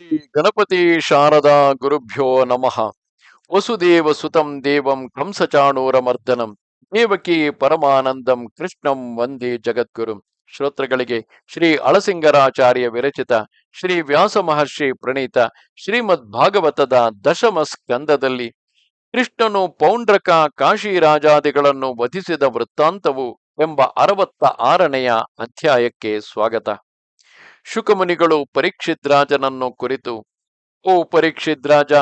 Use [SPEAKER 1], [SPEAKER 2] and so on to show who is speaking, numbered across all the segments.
[SPEAKER 1] ಶ್ರೀ ಗಣಪತಿ ಶಾರದಾ ಗುರುಭ್ಯೋ ನಮಃ. ವಸುದೇವ ಸುತಂ ದೇವಂ ಕಂಸಚಾಣೂರಮರ್ದನಂ. ದೇವಕಿ ಪರಮಾನಂದಂ ಕೃಷ್ಣಂ ವಂದೇ ಜಗದ್ಗುರು. ಶ್ರೋತ್ರಗಳಿಗೆ ಶ್ರೀ ಅಳಸಿಂಗರಾಚಾರ್ಯ ವಿರಚಿತ, ಶ್ರೀ ವ್ಯಾಸ ಮಹರ್ಷಿ ಪ್ರಣೀತ, ಶ್ರೀಮದ್ ಭಾಗವತದ ದಶಮ ಸ್ಕಂದದಲ್ಲಿ ಕೃಷ್ಣನು ಪೌಂಡ್ರಕ ಕಾಶಿ ರಾಜಾದಿಗಳನ್ನು ವಧಿಸಿದ ವೃತ್ತಾಂತವು ಎಂಬ ಅರವತ್ತ ಆರನೆಯ ಅಧ್ಯಾಯಕ್ಕೆ ಸ್ವಾಗತ. ಶುಕಮುನಿಗಳು ಪರೀಕ್ಷಿದ್ರಾಜನನ್ನು ಕುರಿತು, ಓ ಪರೀಕ್ಷಿದ್ರಾಜ,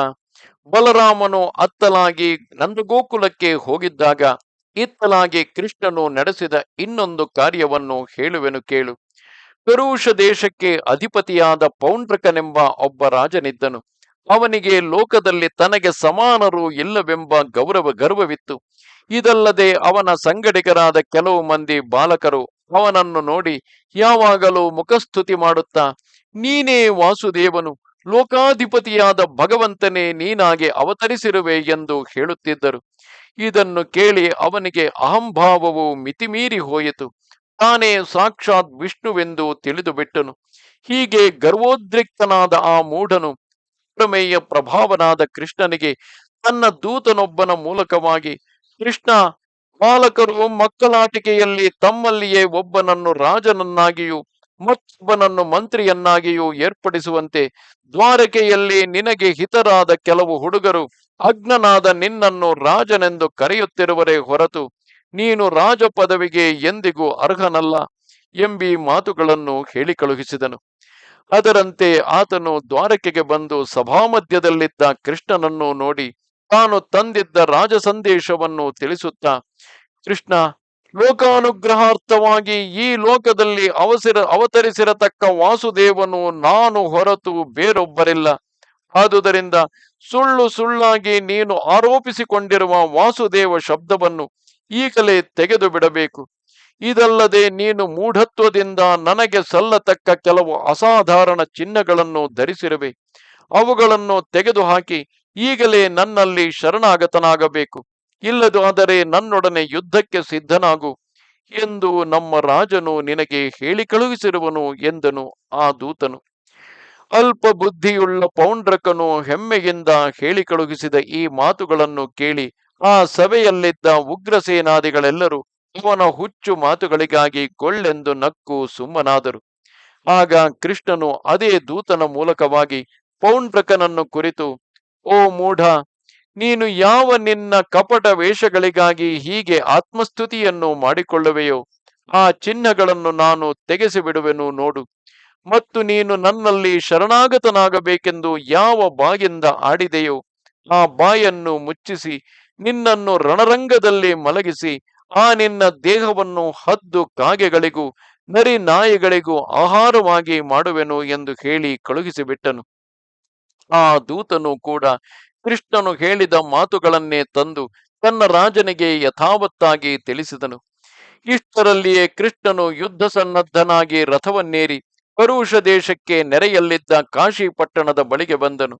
[SPEAKER 1] ಬಲರಾಮನು ಅತ್ತಲಾಗಿ ನಂದಗೋಕುಲಕ್ಕೆ ಹೋಗಿದ್ದಾಗ ಇತ್ತಲಾಗಿ ಕೃಷ್ಣನು ನಡೆಸಿದ ಇನ್ನೊಂದು ಕಾರ್ಯವನ್ನು ಹೇಳುವೆನು ಕೇಳು. ಕರುಷ ದೇಶಕ್ಕೆ ಅಧಿಪತಿಯಾದ ಪೌಂಡ್ರಕನೆಂಬ ಒಬ್ಬ ರಾಜನಿದ್ದನು. ಅವನಿಗೆ ಲೋಕದಲ್ಲಿ ತನಗೆ ಸಮಾನರು ಇಲ್ಲವೆಂಬ ಗೌರವ ಗರ್ವವಿತ್ತು. ಇದಲ್ಲದೆ ಅವನ ಸಂಗಡಿಗರಾದ ಕೆಲವು ಮಂದಿ ಬಾಲಕರು ಅವನನ್ನು ನೋಡಿ, ಯಾವಾಗಲೂ ಮುಖಸ್ತುತಿ ಮಾಡುತ್ತಾ, ನೀನೇ ವಾಸುದೇವನು, ಲೋಕಾಧಿಪತಿಯಾದ ಭಗವಂತನೇ, ನೀನಾಗೆ ಅವತರಿಸಿರುವೆ ಎಂದು ಹೇಳುತ್ತಿದ್ದರು. ಇದನ್ನು ಕೇಳಿ ಅವನಿಗೆ ಅಹಂಭಾವವು ಮಿತಿಮೀರಿ ಹೋಯಿತು. ತಾನೇ ಸಾಕ್ಷಾತ್ ವಿಷ್ಣುವೆಂದು ತಿಳಿದು ಬಿಟ್ಟನು ಹೀಗೆ ಗರ್ವೋದ್ರಿಕ್ತನಾದ ಆ ಮೂಢನು ಪ್ರಮೇಯ ಪ್ರಭಾವನಾದ ಕೃಷ್ಣನಿಗೆ ತನ್ನ ದೂತನೊಬ್ಬನ ಮೂಲಕವಾಗಿ, ಕೃಷ್ಣ ಬಾಲಕರು ಮಕ್ಕಳಾಟಿಕೆಯಲ್ಲಿ ತಮ್ಮಲ್ಲಿಯೇ ಒಬ್ಬನನ್ನು ರಾಜನನ್ನಾಗಿಯೂ ಮತ್ತೊಬ್ಬನನ್ನು ಮಂತ್ರಿಯನ್ನಾಗಿಯೂ ಏರ್ಪಡಿಸುವಂತೆ ದ್ವಾರಕೆಯಲ್ಲಿ ನಿನಗೆ ಹಿತರಾದ ಕೆಲವು ಹುಡುಗರು ಅಗ್ನನಾದ ನಿನ್ನನ್ನು ರಾಜನೆಂದು ಕರೆಯುತ್ತಿರುವರೇ ಹೊರತು ನೀನು ರಾಜ ಪದವಿಗೆ ಎಂದಿಗೂ ಅರ್ಹನಲ್ಲ ಎಂಬಿ ಮಾತುಗಳನ್ನು ಹೇಳಿ ಕಳುಹಿಸಿದನು ಅದರಂತೆ ಆತನು ದ್ವಾರಕೆಗೆ ಬಂದು ಸಭಾಮಧ್ಯದಲ್ಲಿದ್ದ ಕೃಷ್ಣನನ್ನು ನೋಡಿ ತಾನು ತಂದಿದ್ದ ರಾಜ ಸಂದೇಶವನ್ನು ತಿಳಿಸುತ್ತಾ ಕೃಷ್ಣ, ಲೋಕಾನುಗ್ರಹಾರ್ಥವಾಗಿ ಈ ಲೋಕದಲ್ಲಿ ಅವಸರ, ಅವತರಿಸಿರತಕ್ಕ ವಾಸುದೇವನು ನಾನು ಹೊರತು ಬೇರೊಬ್ಬರಿಲ್ಲ. ಆದುದರಿಂದ ಸುಳ್ಳು ಸುಳ್ಳಾಗಿ ನೀನು ಆರೋಪಿಸಿಕೊಂಡಿರುವ ವಾಸುದೇವ ಶಬ್ದವನ್ನು ಈಗಲೇ ತೆಗೆದು ಬಿಡಬೇಕು ಇದಲ್ಲದೆ ನೀನು ಮೂಢತ್ವದಿಂದ ನನಗೆ ಸಲ್ಲತಕ್ಕ ಕೆಲವು ಅಸಾಧಾರಣ ಚಿಹ್ನಗಳನ್ನು ಧರಿಸಿರುವೆ. ಅವುಗಳನ್ನು ತೆಗೆದುಹಾಕಿ ಈಗಲೇ ನನ್ನಲ್ಲಿ ಶರಣಾಗತನಾಗಬೇಕು. ಇಲ್ಲದು ಆದರೆ ನನ್ನೊಡನೆ ಯುದ್ಧಕ್ಕೆ ಸಿದ್ಧನಾಗು ಎಂದು ನಮ್ಮ ರಾಜನು ನಿನಗೆ ಹೇಳಿ ಕಳುಹಿಸಿರುವನು ಎಂದನು ಆ ದೂತನು. ಅಲ್ಪ ಬುದ್ಧಿಯುಳ್ಳ ಪೌಂಡ್ರಕನು ಹೆಮ್ಮೆಯಿಂದ ಹೇಳಿ ಕಳುಹಿಸಿದ ಈ ಮಾತುಗಳನ್ನು ಕೇಳಿ ಆ ಸಭೆಯಲ್ಲಿದ್ದ ಉಗ್ರಸೇನಾದಿಗಳೆಲ್ಲರೂ ಅವನ ಹುಚ್ಚು ಮಾತುಗಳಿಗಾಗಿ ಗೊಳ್ಳೆಂದು ನಕ್ಕು ಸುಮ್ಮನಾದರು. ಆಗ ಕೃಷ್ಣನು ಅದೇ ದೂತನ ಮೂಲಕವಾಗಿ ಪೌಂಡ್ರಕನನ್ನು ಕುರಿತು, ಓ ಮೂಢ ನೀನು ಯಾವ ನಿನ್ನ ಕಪಟ ವೇಷಗಳಿಗಾಗಿ ಹೀಗೆ ಆತ್ಮಸ್ತುತಿಯನ್ನು ಮಾಡಿಕೊಳ್ಳುವೆಯೋ, ಆ ಚಿಹ್ನಗಳನ್ನು ನಾನು ತೆಗೆಸಿ ಬಿಡುವೆನು ನೋಡು. ಮತ್ತು ನೀನು ನನ್ನಲ್ಲಿ ಶರಣಾಗತನಾಗಬೇಕೆಂದು ಯಾವ ಬಾಯಿಂದ ಆಡಿದೆಯೋ, ಆ ಬಾಯನ್ನು ಮುಚ್ಚಿಸಿ, ನಿನ್ನನ್ನು ರಣರಂಗದಲ್ಲಿ ಮಲಗಿಸಿ, ಆ ನಿನ್ನ ದೇಹವನ್ನು ಹದ್ದು ಕಾಗೆಗಳಿಗೂ, ನರಿ ನಾಯಿಗಳಿಗೂ ಆಹಾರವಾಗಿ ಮಾಡುವೆನು ಎಂದು ಹೇಳಿ ಕಳುಹಿಸಿಬಿಟ್ಟನು. ಆ ದೂತನು ಕೂಡ ಕೃಷ್ಣನು ಹೇಳಿದ ಮಾತುಗಳನ್ನೇ ತಂದು ತನ್ನ ರಾಜನಿಗೆ ಯಥಾವತ್ತಾಗಿ ತಿಳಿಸಿದನು. ಇಷ್ಟರಲ್ಲಿಯೇ ಕೃಷ್ಣನು ಯುದ್ಧ ಸನ್ನದ್ಧನಾಗಿ ರಥವನ್ನೇರಿ ಪರುಷ ದೇಶಕ್ಕೆ ನೆರೆಯಲ್ಲಿದ್ದ ಕಾಶಿ ಪಟ್ಟಣದ ಬಳಿಗೆ ಬಂದನು.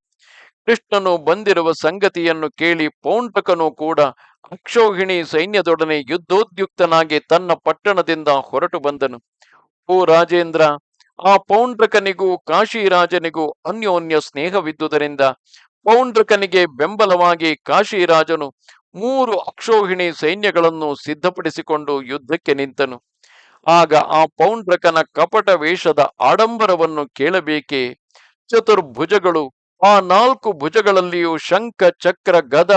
[SPEAKER 1] ಕೃಷ್ಣನು ಬಂದಿರುವ ಸಂಗತಿಯನ್ನು ಕೇಳಿ ಪೌಂಟಕನು ಕೂಡ ಅಕ್ಷೋಹಿಣಿ ಸೈನ್ಯದೊಡನೆ ಯುದ್ಧೋದ್ಯುಕ್ತನಾಗಿ ತನ್ನ ಪಟ್ಟಣದಿಂದ ಹೊರಟು ಬಂದನು. ಓ ರಾಜೇಂದ್ರ, ಆ ಪೌಂಡ್ರಕನಿಗೂ ಕಾಶಿ ರಾಜನಿಗೂ ಅನ್ಯೋನ್ಯ ಸ್ನೇಹವಿದ್ದುದರಿಂದ ಪೌಂಡ್ರಕನಿಗೆ ಬೆಂಬಲವಾಗಿ ಕಾಶಿರಾಜನು ಮೂರು ಅಕ್ಷೋಹಿಣಿ ಸೈನ್ಯಗಳನ್ನು ಸಿದ್ಧಪಡಿಸಿಕೊಂಡು ಯುದ್ಧಕ್ಕೆ ನಿಂತನು. ಆಗ ಆ ಪೌಂಡ್ರಕನ ಕಪಟ ವೇಷದ ಆಡಂಬರವನ್ನು ಕೇಳಬೇಕೆ? ಚತುರ್ಭುಜಗಳು, ಆ ನಾಲ್ಕು ಭುಜಗಳಲ್ಲಿಯೂ ಶಂಖ, ಚಕ್ರ, ಗದ,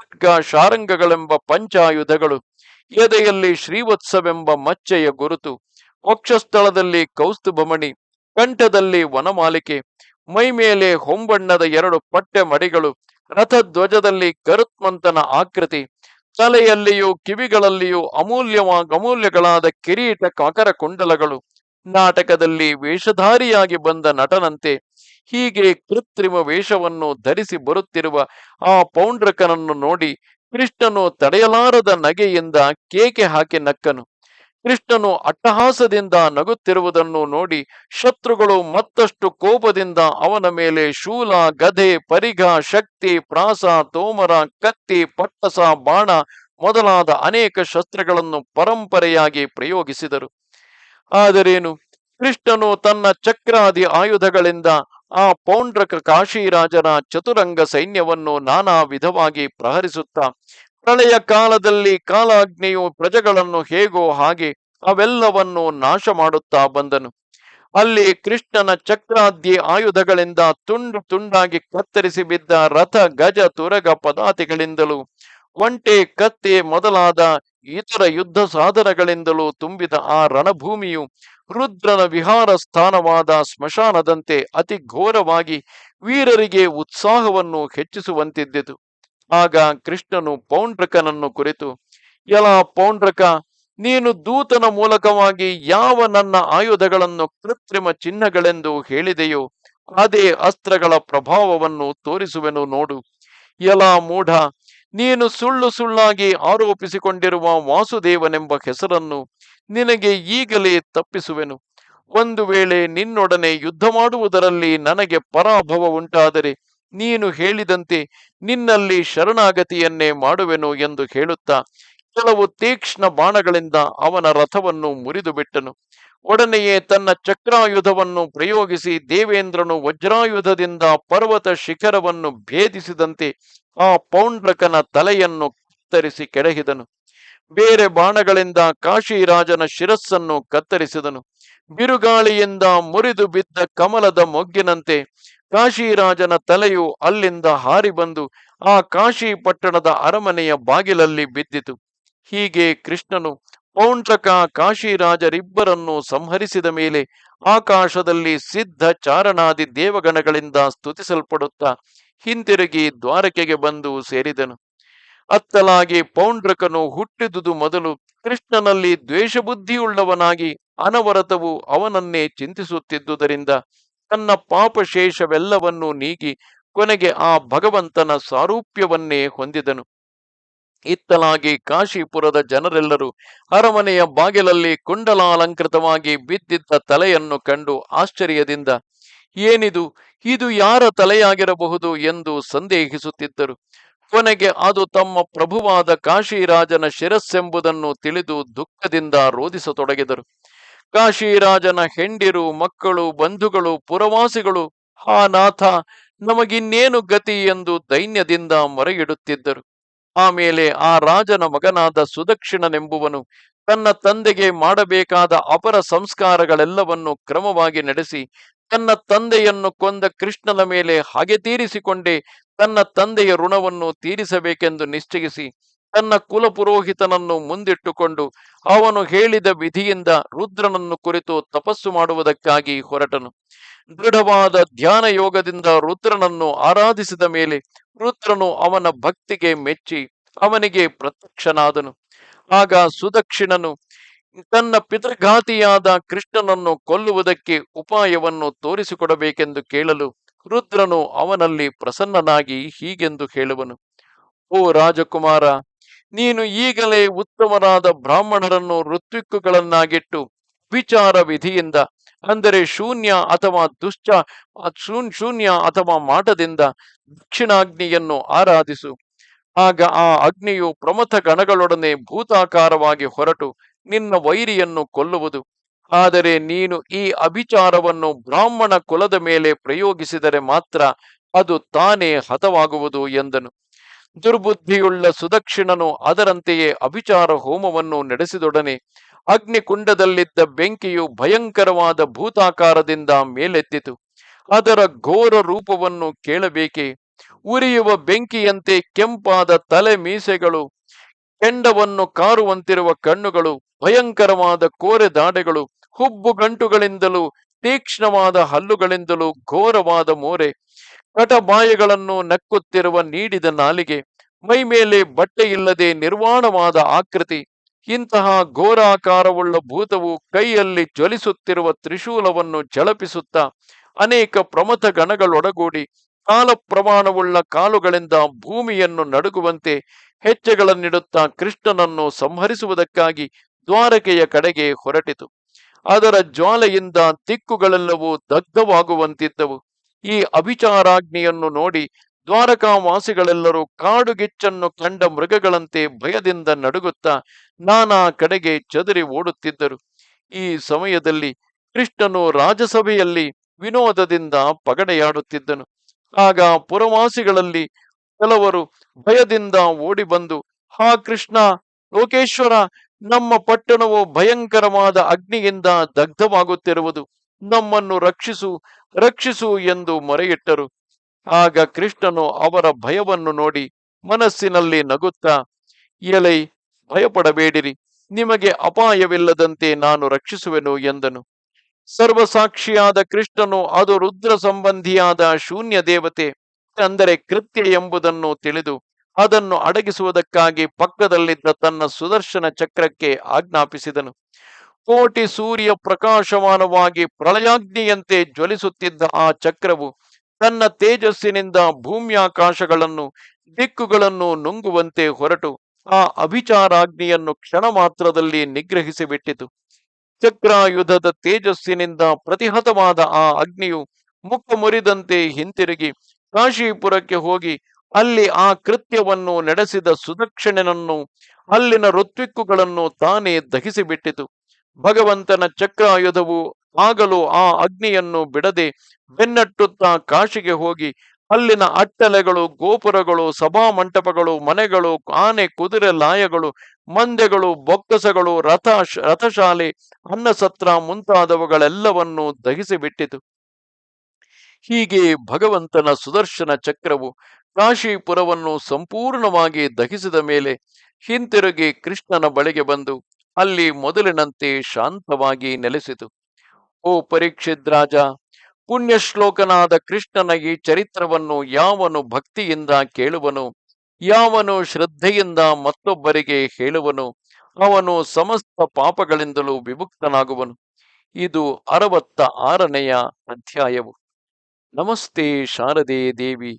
[SPEAKER 1] ಖಡ್ಗ, ಶಾರಂಗಗಳೆಂಬ ಪಂಚಾಯುಧಗಳು, ಎದೆಯಲ್ಲಿ ಶ್ರೀವತ್ಸವೆಂಬ ಮಚ್ಚೆಯ ಗುರುತು, ವಕ್ಷಸ್ಥಳದಲ್ಲಿ ಕೌಸ್ತುಭಮಣಿ, ಕಂಠದಲ್ಲಿ ವನಮಾಲಿಕೆ ಮೈಮೇಲೆ ಹೊಂಬಣ್ಣದ ಎರಡು ಪಟ್ಟೆ ಮಡಿಗಳು ರಥಧ್ವಜದಲ್ಲಿ ಗರುತ್ಮಂತನ ಆಕೃತಿ, ತಲೆಯಲ್ಲಿಯೂ ಕಿವಿಗಳಲ್ಲಿಯೂ ಅಮೂಲ್ಯವಾಗ ಅಮೂಲ್ಯಗಳಾದ ಕಿರೀಟ ಕಾಕರ ಕುಂಡಲಗಳು ನಾಟಕದಲ್ಲಿ ವೇಷಧಾರಿಯಾಗಿ ಬಂದ ನಟನಂತೆ ಹೀಗೆ ಕೃತ್ರಿಮ ವೇಷವನ್ನು ಧರಿಸಿ ಬರುತ್ತಿರುವ ಆ ಪೌಂಡ್ರಕನನ್ನು ನೋಡಿ ಕೃಷ್ಣನು ತಡೆಯಲಾರದ ನಗೆಯಿಂದ ಕೇಕೆ ಹಾಕಿ ನಕ್ಕನು. ಕೃಷ್ಣನು ಅಟ್ಟಹಾಸದಿಂದ ನಗುತ್ತಿರುವುದನ್ನು ನೋಡಿ ಶತ್ರುಗಳು ಮತ್ತಷ್ಟು ಕೋಪದಿಂದ ಅವನ ಮೇಲೆ ಶೂಲ ಗಧೆ ಪರಿಘ, ಶಕ್ತಿ, ಪ್ರಾಸ, ತೋಮರ, ಕತ್ತಿ, ಪಟ್ಟಸ, ಬಾಣ ಮೊದಲಾದ ಅನೇಕ ಶಸ್ತ್ರಗಳನ್ನು ಪರಂಪರೆಯಾಗಿ ಪ್ರಯೋಗಿಸಿದರು. ಆದರೇನು? ಕೃಷ್ಣನು ತನ್ನ ಚಕ್ರಾದಿ ಆಯುಧಗಳಿಂದ ಆ ಪೌಂಡ್ರಕ ಕಾಶಿರಾಜನ ಚತುರಂಗ ಸೈನ್ಯವನ್ನು ನಾನಾ ವಿಧವಾಗಿ ಪ್ರಹರಿಸುತ್ತಾ ಪ್ರಳಯ ಕಾಲದಲ್ಲಿ ಕಾಲಾಗ್ನೆಯು ಪ್ರಜೆಗಳನ್ನು ಹೇಗೋ ಹಾಗೆ ಅವೆಲ್ಲವನ್ನು ನಾಶ ಮಾಡುತ್ತಾ ಬಂದನು. ಅಲ್ಲಿ ಕೃಷ್ಣನ ಚಕ್ರಾದ್ಯ ಆಯುಧಗಳಿಂದ ತುಂಡು ತುಂಡಾಗಿ ಕತ್ತರಿಸಿ ಬಿದ್ದ ರಥ, ಗಜ, ತುರಗ ಪದಾತಿಗಳಿಂದಲೂ, ಒಂಟೆ, ಕತ್ತೆ ಮೊದಲಾದ ಇತರ ಯುದ್ಧ ಸಾಧನಗಳಿಂದಲೂ ತುಂಬಿದ ಆ ರಣಭೂಮಿಯು ರುದ್ರನ ವಿಹಾರ ಸ್ಥಾನವಾದ ಸ್ಮಶಾನದಂತೆ ಅತಿ ಘೋರವಾಗಿ ವೀರರಿಗೆ ಉತ್ಸಾಹವನ್ನು ಹೆಚ್ಚಿಸುವಂತಿದ್ದಿತು. ಆಗ ಕೃಷ್ಣನು ಪೌಂಡ್ರಕನನ್ನು ಕುರಿತು ಎಲ ಪೌಂಡ್ರಕ, ನೀನು ದೂತನ ಮೂಲಕವಾಗಿ ಯಾವ ನನ್ನ ಆಯುಧಗಳನ್ನು ಕೃತ್ರಿಮ ಚಿಹ್ನಗಳೆಂದು ಹೇಳಿದೆಯೋ ಅದೇ ಅಸ್ತ್ರಗಳ ಪ್ರಭಾವವನ್ನು ತೋರಿಸುವೆನು ನೋಡು. ಎಲ ಮೂಢ, ನೀನು ಸುಳ್ಳು ಸುಳ್ಳಾಗಿ ಆರೋಪಿಸಿಕೊಂಡಿರುವ ವಾಸುದೇವನೆಂಬ ಹೆಸರನ್ನು ನಿನಗೆ ಈಗಲೇ ತಪ್ಪಿಸುವೆನು. ಒಂದು ವೇಳೆ ನಿನ್ನೊಡನೆ ಯುದ್ಧ ಮಾಡುವುದರಲ್ಲಿ ನನಗೆ ಪರಾಭವ ಉಂಟಾದರೆ ನೀನು ಹೇಳಿದಂತೆ ನಿನ್ನಲ್ಲಿ ಶರಣಾಗತಿಯನ್ನೇ ಮಾಡುವೆನು ಎಂದು ಹೇಳುತ್ತಾ ಕೆಲವು ತೀಕ್ಷ್ಣ ಬಾಣಗಳಿಂದ ಅವನ ರಥವನ್ನು ಮುರಿದು ಬಿಟ್ಟನು ಒಡನೆಯೇ ತನ್ನ ಚಕ್ರಾಯುಧವನ್ನು ಪ್ರಯೋಗಿಸಿ ದೇವೇಂದ್ರನು ವಜ್ರಾಯುಧದಿಂದ ಪರ್ವತ ಶಿಖರವನ್ನು ಭೇದಿಸಿದಂತೆ ಆ ಪೌಂಡ್ರಕನ ತಲೆಯನ್ನು ಕತ್ತರಿಸಿ ಕೆಡಹಿದನು. ಬೇರೆ ಬಾಣಗಳಿಂದ ಕಾಶಿರಾಜನ ಶಿರಸ್ಸನ್ನು ಕತ್ತರಿಸಿದನು. ಬಿರುಗಾಳಿಯಿಂದ ಮುರಿದು ಬಿದ್ದ ಕಮಲದ ಮೊಗ್ಗಿನಂತೆ ಕಾಶಿರಾಜನ ತಲೆಯು ಅಲ್ಲಿಂದ ಹಾರಿ ಬಂದು ಆ ಕಾಶಿ ಪಟ್ಟಣದ ಅರಮನೆಯ ಬಾಗಿಲಲ್ಲಿ ಬಿದ್ದಿತು. ಹೀಗೆ ಕೃಷ್ಣನು ಪೌಂಡ್ರಕ ಕಾಶಿರಾಜರಿಬ್ಬರನ್ನು ಸಂಹರಿಸಿದ ಮೇಲೆ ಆಕಾಶದಲ್ಲಿ ಸಿದ್ಧ ಚಾರಣಾದಿ ದೇವಗಣಗಳಿಂದ ಸ್ತುತಿಸಲ್ಪಡುತ್ತಾ ಹಿಂತಿರುಗಿ ದ್ವಾರಕೆಗೆ ಬಂದು ಸೇರಿದನು. ಅತ್ತಲಾಗಿ ಪೌಂಡ್ರಕನು ಹುಟ್ಟಿದುದು ಮೊದಲು ಕೃಷ್ಣನಲ್ಲಿ ದ್ವೇಷಬುದ್ಧಿಯುಳ್ಳವನಾಗಿ ಅನವರತವು ಅವನನ್ನೇ ಚಿಂತಿಸುತ್ತಿದ್ದುದರಿಂದ ತನ್ನ ಪಾಪಶೇಷವೆಲ್ಲವನ್ನೂ ನೀಗಿ ಕೊನೆಗೆ ಆ ಭಗವಂತನ ಸಾರೂಪ್ಯವನ್ನೇ ಹೊಂದಿದನು. ಇತ್ತಲಾಗಿ ಕಾಶಿಪುರದ ಜನರೆಲ್ಲರೂ ಅರಮನೆಯ ಬಾಗಿಲಲ್ಲಿ ಕುಂಡಲಾಲಂಕೃತವಾಗಿ ಬಿದ್ದಿದ್ದ ತಲೆಯನ್ನು ಕಂಡು ಆಶ್ಚರ್ಯದಿಂದ, ಏನಿದು, ಇದು ಯಾರ ತಲೆಯಾಗಿರಬಹುದು ಎಂದು ಸಂದೇಹಿಸುತ್ತಿದ್ದರು. ಕೊನೆಗೆ ಅದು ತಮ್ಮ ಪ್ರಭುವಾದ ಕಾಶಿರಾಜನ ಶಿರಸ್ಸೆಂಬುದನ್ನು ತಿಳಿದು ದುಃಖದಿಂದ ರೋಧಿಸತೊಡಗಿದರು. ಕಾಶಿರಾಜನ ಹೆಂಡಿರು, ಮಕ್ಕಳು, ಬಂಧುಗಳು, ಪುರವಾಸಿಗಳು ಹಾ ನಾಥ ನಮಗಿನ್ನೇನು ಗತಿ ಎಂದು ದೈನ್ಯದಿಂದ ಮೊರೆಯಿಡುತ್ತಿದ್ದರು. ಆಮೇಲೆ ಆ ರಾಜನ ಮಗನಾದ ಸುದಕ್ಷಿಣನೆಂಬುವನು ತನ್ನ ತಂದೆಗೆ ಮಾಡಬೇಕಾದ ಅಪರ ಸಂಸ್ಕಾರಗಳೆಲ್ಲವನ್ನು ಕ್ರಮವಾಗಿ ನಡೆಸಿ ತನ್ನ ತಂದೆಯನ್ನು ಕೊಂದ ಕೃಷ್ಣನ ಮೇಲೆ ಹಾಗೆ ತೀರಿಸಿಕೊಂಡೇ ತನ್ನ ತಂದೆಯ ಋಣವನ್ನು ತೀರಿಸಬೇಕೆಂದು ನಿಶ್ಚಯಿಸಿ ತನ್ನ ಕುಲಪುರೋಹಿತನನ್ನು ಮುಂದಿಟ್ಟುಕೊಂಡು ಅವನು ಹೇಳಿದ ವಿಧಿಯಿಂದ ರುದ್ರನನ್ನು ಕುರಿತು ತಪಸ್ಸು ಮಾಡುವುದಕ್ಕಾಗಿ ಹೊರಟನು. ದೃಢವಾದ ಧ್ಯಾನ ಯೋಗದಿಂದ ರುದ್ರನನ್ನು ಆರಾಧಿಸಿದ ಮೇಲೆ ರುದ್ರನು ಅವನ ಭಕ್ತಿಗೆ ಮೆಚ್ಚಿ ಅವನಿಗೆ ಪ್ರತ್ಯಕ್ಷನಾದನು. ಆಗ ಸುದಕ್ಷಿಣನು, ತನ್ನ ಪಿತೃಘಾತಿಯಾದ ಕೃಷ್ಣನನ್ನು ಕೊಲ್ಲುವುದಕ್ಕೆ ಉಪಾಯವನ್ನು ತೋರಿಸಿಕೊಡಬೇಕೆಂದು ಕೇಳಲು ರುದ್ರನು ಅವನಲ್ಲಿ ಪ್ರಸನ್ನನಾಗಿ ಹೀಗೆಂದು ಹೇಳುವನು. ಓ ರಾಜಕುಮಾರ ನೀನು ಈಗಲೇ ಉತ್ತಮರಾದ ಬ್ರಾಹ್ಮಣರನ್ನು ಋತ್ವಿಕ್ಕುಗಳನ್ನಾಗಿಟ್ಟು ವಿಚಾರ ವಿಧಿಯಿಂದ, ಅಂದರೆ ಶೂನ್ಯ ಅಥವಾ ದುಶ್ಚ ಶೂನ್- ಶೂನ್ಯ ಅಥವಾ ಮಾಟದಿಂದ ದಕ್ಷಿಣಾಗ್ನಿಯನ್ನು ಆರಾಧಿಸು. ಆಗ ಆ ಅಗ್ನಿಯು ಪ್ರಮಥ ಗಣಗಳೊಡನೆ ಭೂತಾಕಾರವಾಗಿ ಹೊರಟು ನಿನ್ನ ವೈರಿಯನ್ನು ಕೊಲ್ಲುವುದು. ಆದರೆ ನೀನು ಈ ಅಭಿಚಾರವನ್ನು ಬ್ರಾಹ್ಮಣ ಕುಲದ ಮೇಲೆ ಪ್ರಯೋಗಿಸಿದರೆ ಮಾತ್ರ ಅದು ತಾನೇ ಹತವಾಗುವುದು ಎಂದನು. ದುರ್ಬುದ್ಧಿಯುಳ್ಳ ಸುದಕ್ಷಿಣನು ಅದರಂತೆಯೇ ಅಭಿಚಾರ ಹೋಮವನ್ನು ನಡೆಸಿದೊಡನೆ ಅಗ್ನಿಕುಂಡದಲ್ಲಿದ್ದ ಬೆಂಕಿಯು ಭಯಂಕರವಾದ ಭೂತಾಕಾರದಿಂದ ಮೇಲೆತ್ತಿತು. ಅದರ ಘೋರ ರೂಪವನ್ನು ಕೇಳಬೇಕೆ? ಉರಿಯುವ ಬೆಂಕಿಯಂತೆ ಕೆಂಪಾದ ತಲೆ ಮೀಸೆಗಳು, ಕೆಂಡವನ್ನು ಕಾರುವಂತಿರುವ ಕಣ್ಣುಗಳು, ಭಯಂಕರವಾದ ಕೋರೆ ದಾಡೆಗಳು ಹುಬ್ಬು ಗಂಟುಗಳಿಂದಲೂ ತೀಕ್ಷ್ಣವಾದ ಹಲ್ಲುಗಳಿಂದಲೂ ಘೋರವಾದ ಮೋರೆ ಕಟಬಾಯಗಳನ್ನು ನಕ್ಕುತ್ತಿರುವ ನೀಡಿದ ನಾಲಿಗೆ ಮೈಮೇಲೆ ಬಟ್ಟೆ ಇಲ್ಲದೆ ನಿರ್ವಾಣವಾದ ಆಕೃತಿ, ಇಂತಹ ಘೋರಾಕಾರವುಳ್ಳ ಭೂತವು ಕೈಯಲ್ಲಿ ಜ್ವಲಿಸುತ್ತಿರುವ ತ್ರಿಶೂಲವನ್ನು ಝಳಪಿಸುತ್ತಾ ಅನೇಕ ಪ್ರಮಥ ಗಣಗಳೊಡಗೂಡಿ ಕಾಲ ಪ್ರಮಾಣವುಳ್ಳ ಕಾಲುಗಳಿಂದ ಭೂಮಿಯನ್ನು ನಡುಗುವಂತೆ ಹೆಚ್ಚೆಗಳನ್ನಿಡುತ್ತಾ ಕೃಷ್ಣನನ್ನು ಸಂಹರಿಸುವುದಕ್ಕಾಗಿ ದ್ವಾರಕೆಯ ಕಡೆಗೆ ಹೊರಟಿತು. ಅದರ ಜ್ವಾಲೆಯಿಂದ ತಿಕ್ಕುಗಳೆಲ್ಲವೂ ದಗ್ಧವಾಗುವಂತಿದ್ದವು. ಈ ಅಭಿಚಾರಾಗ್ನಿಯನ್ನು ನೋಡಿ ದ್ವಾರಕಾವಾಸಿಗಳೆಲ್ಲರೂ ಕಾಡುಗಿಚ್ಚನ್ನು ಕಂಡ ಮೃಗಗಳಂತೆ ಭಯದಿಂದ ನಡುಗುತ್ತಾ ನಾನಾ ಕಡೆಗೆ ಚದರಿ ಓಡುತ್ತಿದ್ದರು. ಈ ಸಮಯದಲ್ಲಿ ಕೃಷ್ಣನು ರಾಜಸಭೆಯಲ್ಲಿ ವಿನೋದದಿಂದ ಪಗಡೆಯಾಡುತ್ತಿದ್ದನು. ಆಗ ಪುರವಾಸಿಗಳಲ್ಲಿ ಕೆಲವರು ಭಯದಿಂದ ಓಡಿ ಬಂದು ಹಾ ಕೃಷ್ಣ, ಲೋಕೇಶ್ವರ ನಮ್ಮ ಪಟ್ಟಣವು ಭಯಂಕರವಾದ ಅಗ್ನಿಯಿಂದ ದಗ್ಧವಾಗುತ್ತಿರುವುದು. ನಮ್ಮನ್ನು ರಕ್ಷಿಸು ರಕ್ಷಿಸು ಎಂದು ಮೊರೆಯಿಟ್ಟರು. ಆಗ ಕೃಷ್ಣನು ಅವರ ಭಯವನ್ನು ನೋಡಿ ಮನಸ್ಸಿನಲ್ಲಿ ನಗುತ್ತಾ, ಎಲೈ, ಭಯಪಡಬೇಡಿರಿ. ನಿಮಗೆ ಅಪಾಯವಿಲ್ಲದಂತೆ ನಾನು ರಕ್ಷಿಸುವೆನು ಎಂದನು. ಸರ್ವಸಾಕ್ಷಿಯಾದ ಕೃಷ್ಣನು ಅದು ರುದ್ರ ಸಂಬಂಧಿಯಾದ ಶೂನ್ಯ ದೇವತೆ ಅಂದರೆ ಕೃತ್ಯ ಎಂಬುದನ್ನು ತಿಳಿದು ಅದನ್ನು ಅಡಗಿಸುವುದಕ್ಕಾಗಿ ಪಕ್ಕದಲ್ಲಿದ್ದ ತನ್ನ ಸುದರ್ಶನ ಚಕ್ರಕ್ಕೆ ಆಜ್ಞಾಪಿಸಿದನು. ಕೋಟಿ ಸೂರ್ಯ ಪ್ರಕಾಶಮಾನವಾಗಿ ಪ್ರಳಯಾಗ್ನಿಯಂತೆ ಜ್ವಲಿಸುತ್ತಿದ್ದ ಆ ಚಕ್ರವು ತನ್ನ ತೇಜಸ್ಸಿನಿಂದ ಭೂಮ್ಯಾಕಾಶಗಳನ್ನು, ದಿಕ್ಕುಗಳನ್ನು ನುಂಗುವಂತೆ ಹೊರಟು ಆ ಅಭಿಚಾರಾಗ್ನಿಯನ್ನು ಕ್ಷಣ ಮಾತ್ರದಲ್ಲಿ ನಿಗ್ರಹಿಸಿಬಿಟ್ಟಿತು. ಚಕ್ರಾಯುಧದ ತೇಜಸ್ಸಿನಿಂದ ಪ್ರತಿಹತವಾದ ಆ ಅಗ್ನಿಯು ಮುಖ ಮುರಿದಂತೆ ಹಿಂತಿರುಗಿ ಕಾಶೀಪುರಕ್ಕೆ ಹೋಗಿ ಅಲ್ಲಿ ಆ ಕೃತ್ಯವನ್ನು ನಡೆಸಿದ ಸುದಕ್ಷಿಣನನ್ನು, ಅಲ್ಲಿನ ಋತ್ವಿಕ್ಕುಗಳನ್ನು ತಾನೇ ದಹಿಸಿಬಿಟ್ಟಿತು. ಭಗವಂತನ ಚಕ್ರಾಯುಧವು ಆಗಲೂ ಆ ಅಗ್ನಿಯನ್ನು ಬಿಡದೆ ಬೆನ್ನಟ್ಟುತ್ತಾ ಕಾಶಿಗೆ ಹೋಗಿ, ಅಲ್ಲಿನ ಅಟ್ಟಲೆಗಳು, ಗೋಪುರಗಳು, ಸಭಾಮಂಟಪಗಳು, ಮನೆಗಳು, ಆನೆ, ಕುದುರೆ, ಲಾಯಗಳು, ಮಂದೆಗಳು, ಬೊಕ್ಕಸಗಳು, ರಥ, ರಥಶಾಲೆ, ಅನ್ನಸತ್ರ ಮುಂತಾದವುಗಳೆಲ್ಲವನ್ನೂ ದಹಿಸಿಬಿಟ್ಟಿತು. ಹೀಗೆ ಭಗವಂತನ ಸುದರ್ಶನ ಚಕ್ರವು ಕಾಶೀಪುರವನ್ನು ಸಂಪೂರ್ಣವಾಗಿ ದಹಿಸಿದ ಮೇಲೆ ಹಿಂತಿರುಗಿ ಕೃಷ್ಣನ ಬಳಿಗೆ ಬಂದು ಅಲ್ಲಿ ಮೊದಲಿನಂತೆ ಶಾಂತವಾಗಿ ನೆಲೆಸಿತು. ಓ ಪರೀಕ್ಷಿತ್ ರಾಜ, ಪುಣ್ಯಶ್ಲೋಕನಾದ ಕೃಷ್ಣನ ಈ ಚರಿತ್ರವನ್ನು ಯಾವನು ಭಕ್ತಿಯಿಂದ ಕೇಳುವನು? ಯಾವನು ಶ್ರದ್ಧೆಯಿಂದ ಮತ್ತೊಬ್ಬರಿಗೆ ಹೇಳುವನು? ಅವನು ಸಮಸ್ತ ಪಾಪಗಳಿಂದಲೂ ವಿಮುಕ್ತನಾಗುವನು. ಇದು ಅರವತ್ತ ಆರನೆಯ ಅಧ್ಯಾಯವು. ನಮಸ್ತೆ ಶಾರದೆ ದೇವಿ.